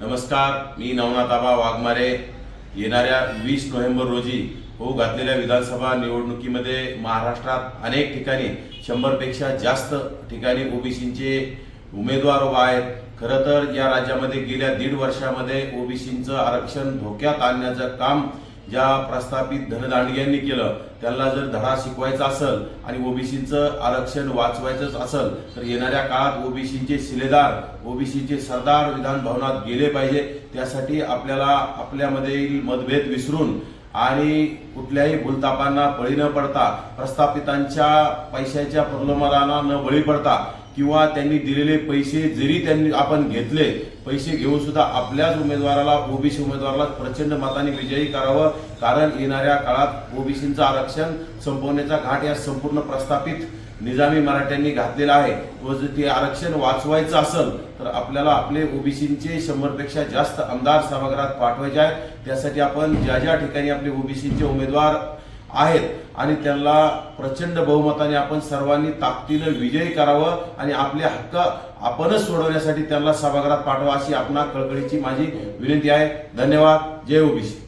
नमस्कार मी नवनाथाबा वाघमारे. येणाऱ्या वीस नोव्हेंबर रोजी होऊ घातलेल्या विधानसभा निवडणुकीमध्ये महाराष्ट्रात अनेक ठिकाणी शंभरपेक्षा जास्त ठिकाणी ओबीसींचे उमेदवार उभा आहेत. खरं तर या राज्यामध्ये गेल्या दीड वर्षामध्ये ओबीसींचं आरक्षण धोक्यात आणण्याचं काम ज्या प्रस्थापित धनदांडग्यांनी केलं त्यांना जर धडा शिकवायचा असेल आणि ओबीसीचं आरक्षण वाचवायचंच असेल तर येणाऱ्या काळात ओबीसीचे शिलेदार ओबीसीचे सरदार विधान भवनात गेले पाहिजे. त्यासाठी आपल्याला आपल्यामध्ये मतभेद विसरून आणि कुठल्याही भूलतापांना बळी न पडता प्रस्थापितांच्या पैशाच्या प्रलोभनाला न बळी पडता किंवा त्यांनी दिलेले पैसे जरी त्यांनी आपण घेतले पैसे घेऊन सुद्धा आपल्याच उमेदवाराला ओबीसी उमेदवाराला प्रचंड मताने विजयी करावं. कारण येणाऱ्या काळात ओबीसीचं आरक्षण संपवण्याचा घाट या संपूर्ण प्रस्थापित निजामी मराठ्यांनी घातलेला आहे. व जर ते आरक्षण वाचवायचं असेल तर आपल्याला आपले ओबीसींचे शंभरपेक्षा जास्त आमदार सभागृहात पाठवायचे आहेत. त्यासाठी आपण ज्या ज्या ठिकाणी आपले ओबीसींचे उमेदवार आहेत. आणि त्यांना प्रचंड बहुमताने आपण सर्वांनी ताकदीनं विजयी करावं आणि आपले हक्क आपणच सोडवण्यासाठी त्यांना सभागृहात पाठवा अशी आपणा कळकळीची माझी विनंती आहे. धन्यवाद. जय ओबीसी.